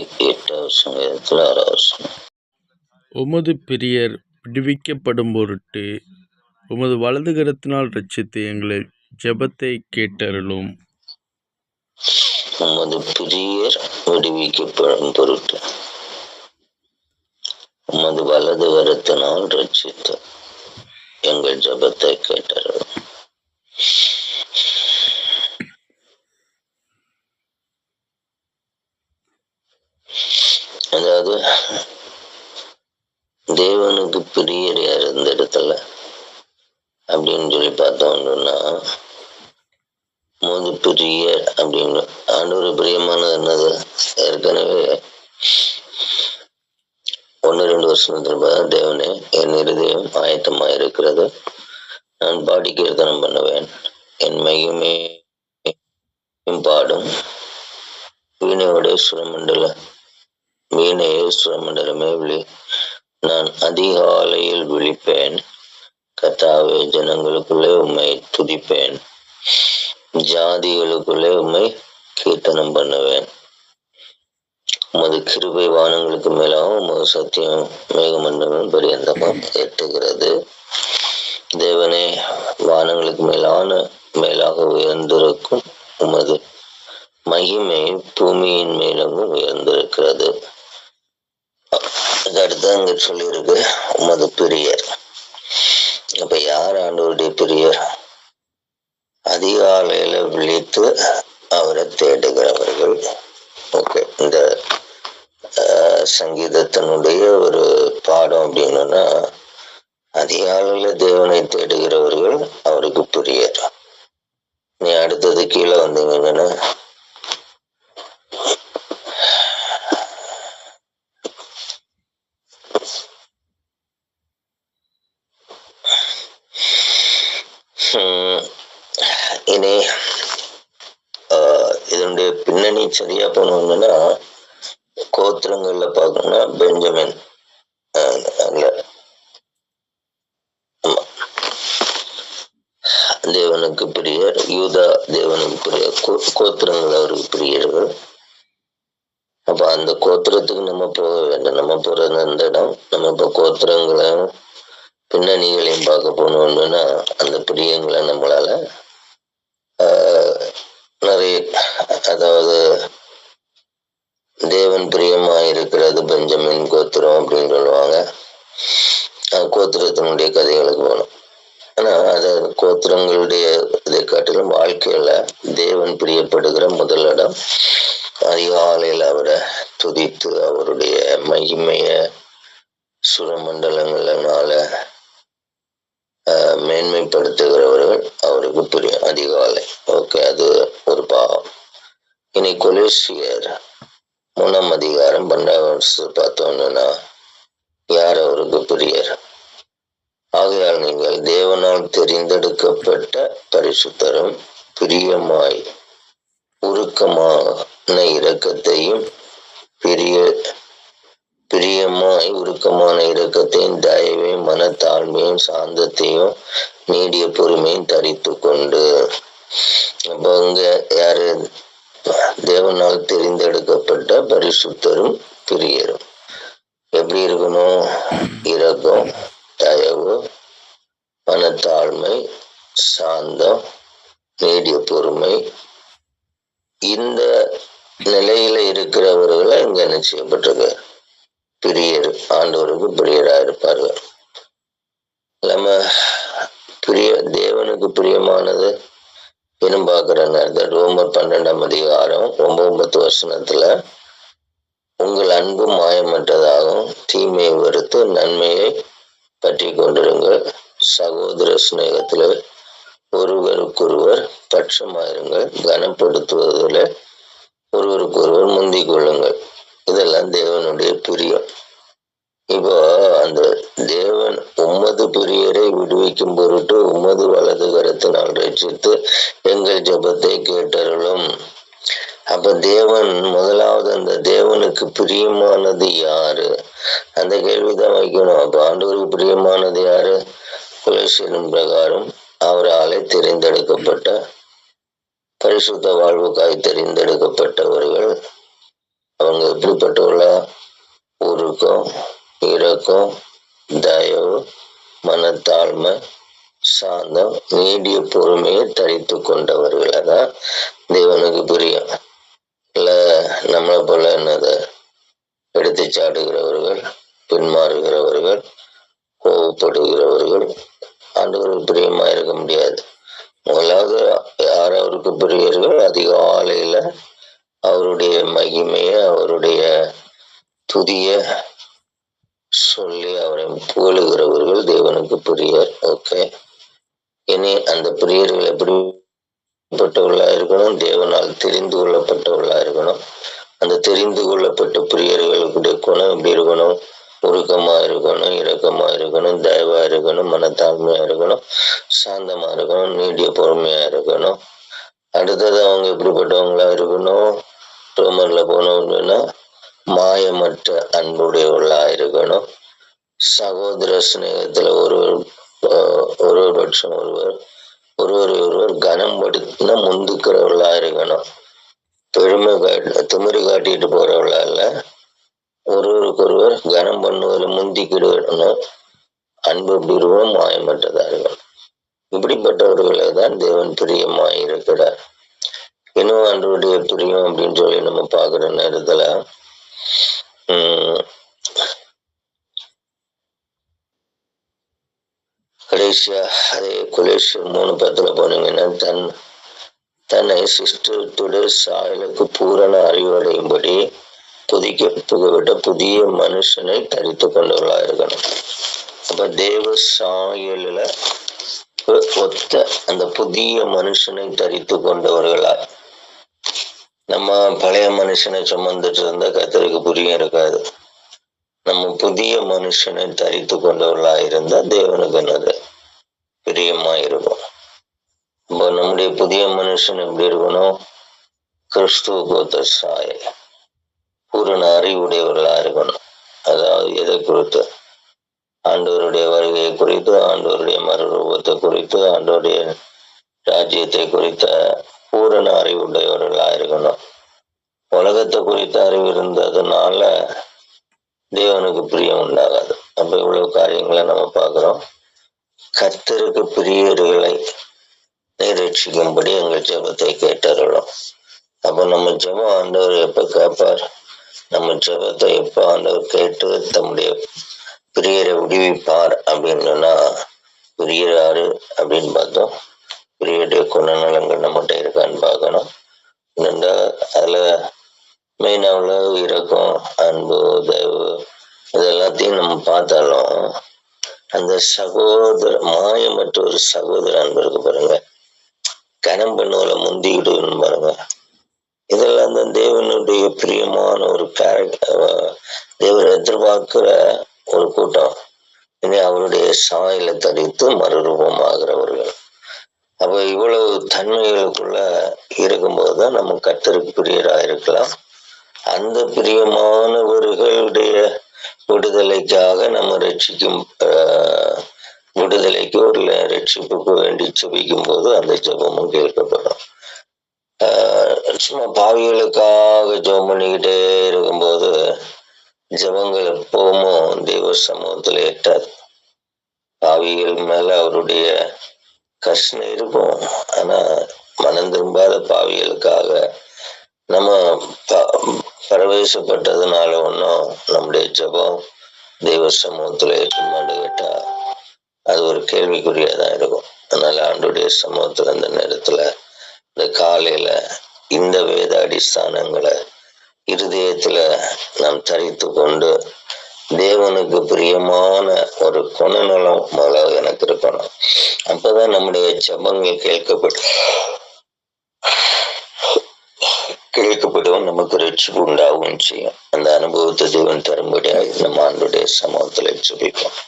எட்டு வருஷம் சங்கீதத்தில் ஆறு வருஷம். உமது பிரியர் விடுவிக்கப்படும் பொருட்டு உமது வலது கரத்தினால் ரட்சித்து எங்களை ஜெபத்தை கேட்டருளும். உமது பிரியர் விடுவிக்கப்படும் பொருட்டு உமது வலது கரத்தினால் ரட்சித்து எங்கள் ஜபத்தை கேட்டார் அதாவது தேவனுக்கு பிரியர் யார் இந்த இடத்துல அப்படின்னு சொல்லி பார்த்தோம்னா மோது பிரியர் அப்படின்னு. ஆண்டவர் பிரியமானது என்னது? ஏற்கனவே ஒன்று ரெண்டு வருஷம் திரும்ப தேவனே என் இருதயம் ஆயத்தமாக இருக்கிறது நான் பாடி கீர்த்தனம் பண்ணுவேன். என் மையுமே பாடும். வீணையோட சுரமண்டல வீணையே சுரமண்டலமே விழி. நான் அதிகாலையில் விழிப்பேன். கத்தாவே ஜனங்களுக்குள்ளே உண்மை துதிப்பேன். ஜாதிகளுக்குள்ளே உண்மை கீர்த்தனம் பண்ணுவேன். உமது கிருபை வானங்களுக்கு மேலாகவும் உமது சத்தியம் மேகமண்டலம் பரியந்தமும் எட்டுகிறது. தேவனே வானங்களுக்கு மேலான மேலாக உயர்ந்திருக்கும் உமது மகிமை பூமியின் மேலங்கும் உயர்ந்திருக்கிறது. அடுத்து அங்க சொல்லியிருக்கு உமது பிரியர். அப்ப யார் ஆண்டவருடைய பிரியர்? அதிகாலையில விழித்து அவரை தேடுகிறவர்கள். ஓகே இந்த ஆஹ், சங்கீதத்தினுடைய ஒரு பாடம் அப்படின்னா அதிகாலையில தேவனை தேடுகிறவர்கள் அவருக்கு பிரியர். நீ அடுத்தது கீழே வந்தீங்கன்னா இதனுடைய பின்னணி சரியா போனோம்னா கோத்திரங்கள்ல பாக்கணும்னா பெஞ்சமின். அங்க தேவனுக்கு பிரியர் யூதா தேவனுக்கு பிரியர் கோத்திரங்கள் அவருக்கு பிரியர்கள் அப்ப அந்த கோத்திரத்துக்கு நம்ம போக வேண்டும். நம்ம போறது அந்த இடம். நம்ம இப்ப கோத்திரங்களையும் பின்னணிகளையும் பார்க்க போனோம்னா அந்த பிரியங்களை நம்மளால ஆஹ், நிறைய அதாவது தேவன் பிரியமா இருக்கிறது பெஞ்சமின் கோத்திரம் அப்படின்னு சொல்லுவாங்க. கோத்திரத்தினுடைய கதைகளுக்கு போகணும் ஆனால் அது கோத்திரங்களுடைய இதை காட்டிலும் வாழ்க்கையில தேவன் பிரியப்படுகிற முதல் இடம் அதிகாலையில் அவரை துதித்து அவருடைய மகிமைய சுரமண்டலங்களால மேன்மைப்படுத்துகிறவர்கள் அவருக்கு பிரியம். அதிகாலை. ஓகே அது ஒரு பாவம். இனி கொலேசியர் மூணாம் அதிகாரம் பன்னெண்டாம் வருஷம் பார்த்தோம்னா யார் அவருக்கு பிரியர்? ஆகையால் நீங்கள் தேவனால் தெரிந்தெடுக்கப்பட்ட பரிசுத்தரும் பிரியமாய் உருக்கமான இரக்கத்தையும் பிரிய பிரியமாய் உருக்கமான இரக்கத்தையும் தயவையும் மனத்தாழ்மையும் சாந்தத்தையும் நீடிய பொறுமையும் தரித்து கொண்டு அப்போ இங்க யாரு தேவனால் தெரிந்தெடுக்கப்பட்ட பரிசுத்தரும் பிரியரும். எப்படி இருக்கணும்? இரக்கம் தயவு மனத்தாழ்மை சாந்தம் நீடிய பொறுமை. இந்த நிலையில இருக்கிறவர்களை இங்க என்ன பிரியர் ஆண்டவருக்கு பிரியரா இருப்பார்கள். நம்ம பிரிய தேவனுக்கு பிரியமானது இன்னும் பார்க்கிற நேரத்தில் ரோமர் பன்னெண்டாம் அதிகாரம் ஒன்பது வருஷத்துல உங்கள் அன்பு மாயமற்றதாகவும் தீமையை வெறுத்து நன்மையை பற்றி கொண்டிருங்கள். சகோதர சிநேகத்தில் ஒருவருக்கொருவர் பட்சமாயிருங்கள் கனப்படுத்துவதில் ஒருவருக்கொருவர் முந்திக் கொள்ளுங்கள் இதெல்லாம் தேவனுடைய பிரியம். இப்போ அந்த தேவன் உம்மது பிரியரை விடுவிக்கும் பொருட்டு உமது வலது கரத்தினால் ரட்சித்து எங்கள் ஜபத்தை கேட்டருளும் அப்ப தேவன் முதலாவது அந்த தேவனுக்கு பிரியமானது யாரு? அந்த கேள்விதான் வைக்கணும். அப்ப ஆண்டவருக்கு பிரியமானது யாரு? குலேசியரின் பிரகாரம் அவராலே தெரிந்தெடுக்கப்பட்ட பரிசுத்த வாழ்வுக்காய் தெரிந்தெடுக்க நீடிய பொறுமையை தரித்து கொண்டவர்களை தான் தேவனுக்கு புரியும். இல்ல நம்மளை போல என்னது? எடுத்து சாடுகிறவர்கள் பின்மாறுகிறவர்கள் கோவப்படுகிறவர்கள் ஆண்டவருக்கு பிரியமா இருக்க முடியாது. முதலாவது யார் அவருக்கு பிரியர்கள்? அதிகாலையில அவருடைய மகிமைய அவருடைய துதிய சொல்லி அவரை புகழுகிறவர்கள் தேவனுக்கு பிரியர். ஓகே இனி அந்த பிரியர்கள் எப்படிப்பட்டவர்களா இருக்கணும்? தேவனால் தெரிந்து கொள்ளப்பட்டவர்களா இருக்கணும். அந்த தெரிந்து கொள்ளப்பட்ட பிரியர்களுடைய குணம் எப்படி இருக்கணும்? உருக்கமா இருக்கணும் இரக்கமா இருக்கணும் தயவா இருக்கணும் மனத்தாழ்மையா இருக்கணும் சாந்தமா இருக்கணும் நீடிய பொறுமையா இருக்கணும். அடுத்தது அவங்க எப்படிப்பட்டவங்களா இருக்கணும்? ரோமர்ல போனவங்கன்னா மாயமற்ற அன்புடையவர்களா இருக்கணும். சகோதர சிநேகத்துல ஒருவர் ஒரு ஒரு பட்சம் ஒருவர். ஒருவர் ஒருவர் கனம் படுத்தினா முந்துக்கிறவர்களா இருக்கணும். பெருமை திமிரு காட்டிட்டு போறவர்களா இல்ல. ஒருவருக்கு ஒருவர் கனம் பண்ணுவதில் முந்திக்கிடணும் அன்பு எப்படி இருக்கணும் மாயமற்றதா இருக்கணும். இப்படிப்பட்டவர்களை தான் தேவன் பிரியமாய் இருக்கிறார். இன்னும் அன்புடைய பிரியம் அப்படின்னு சொல்லி நம்ம பார்க்குற நேரத்துல கடைசியா அதே குலேஷர் மூணு பத்துல போனீங்கன்னா தன் தன்னை சிஸ்டத்தோடு சாயலுக்கு பூரண அறிவடையும்படி புதிக்க புகவிட்ட புதிய மனுஷனை தரித்து கொண்டவர்களா இருக்கணும். அப்ப தேவ சாயலில் ஒத்த அந்த புதிய மனுஷனை தரித்து கொண்டவர்களா? நம்ம பழைய மனுஷனை சுமந்துட்டு இருந்தா கத்தருக்கு புரியும் இருக்காது. நம்ம புதிய மனுஷனை தரித்து கொண்டவர்களா இருந்தா தேவனுக்கு என்னது பிரியமா இருக்கும் இப்போ நம்முடைய புதிய மனுஷன் எப்படி இருக்கணும்? கிறிஸ்துவ ஒத்த சாய பூரண அறிவுடையவர்களா இருக்கணும். அதாவது எதை குறித்து? ஆண்டவருடைய வருகையை குறித்து ஆண்டவருடைய மறுரூபத்தை குறித்து ஆண்டவருடைய ராஜ்யத்தை குறித்த பூரண அறிவுடையவர்களா இருக்கணும். உலகத்தை குறித்த அறிவு இருந்ததுனால தேவனுக்கு பிரியம் உண்டாகாது. அப்ப இவ்வளவு காரியங்களை நம்ம பார்க்கிறோம். கர்த்தருக்கு பிரியர்களை நிறைவேற்றிக்கும்படி எங்கள் ஜெபத்தை கேட்டருளும். அப்ப நம்ம ஜெபம் ஆண்டவர் எப்ப கேட்பார் நம்ம ஜபத்தை எப்ப ஆண்டவர் கேட்டு தம்முடைய பிரியரை விடுவிப்பார் அப்படின்னு சொன்னா அப்படின்னு பார்த்தோம். பிரியருடைய குணநலங்கள் நம்மகிட்ட இருக்கான்னு பார்க்கணும். அதுல மெயினா உள்ள அன்பு தயவு இது எல்லாத்தையும் நம்ம பார்த்தாலும் அந்த சகோதர மாயமற்ற ஒரு சகோதர அன்பருக்கு பாருங்க. கனம் பண்ணுவல முந்திக்கிட்டு பாருங்க. இதெல்லாம் தான் தேவனுடைய பிரியமான ஒரு கேரக்டர் தேவர் எதிர்பார்க்கிற ஒரு கூட்டம். இனி அவருடைய சாயலை தரித்து மறுரூபமாகிறவர்கள். அப்ப இவ்வளவு தன்மைகளுக்குள்ள இருக்கும்போதுதான் நம்ம கத்தருக்கு பிரியராக இருக்கலாம் அந்த பிரியமானவர்களுடைய விடுதலைக்காக நம்ம ரட்சிக்கும் விடுதலைக்கு ஒரு ரட்சிப்புக்கு வேண்டி ஜபிக்கும் போது அந்த ஜபமும் கேட்கப்படும். ஆஹ், சும்மா பாவிகளுக்காக ஜெபம் பண்ணிக்கிட்டே இருக்கும்போது ஜெபங்கள் எப்பவும் தெய்வ சமூகத்துல எட்டாது. பாவிகள் மேல அவருடைய கஷ்டம் இருக்கும். ஆனா மனம் திரும்பாத பாவிகளுக்காக நம்ம பிரவேசப்பட்டதுனால ஒன்றும் நம்முடைய ஜெபம் தெய்வ சமூகத்துல ஏற்றுமாண்டு கேட்டா அது ஒரு கேள்விக்குறியாதான் இருக்கும். அதனால ஆண்டுடைய சமூகத்துல அந்த நேரத்துல இந்த காலையில இந்த வேத அடிஸ்தானங்களை இருதயத்துல நாம் தரித்து கொண்டு தேவனுக்கு பிரியமான ஒரு குணநலம் முதல்ல எனக்கு இருக்கணும். அப்பதான் நம்முடைய ஜெபங்கள் கேட்கப்பட்டு கேட்கப்படும் நமக்கு ரட்சிப்பு உண்டாகவும் செய்யும் அந்த அனுபவத்தை தேவன் தரும்படியாக நம்ம ஆண்டுடைய சமூகத்துல ஜெபிப்போம்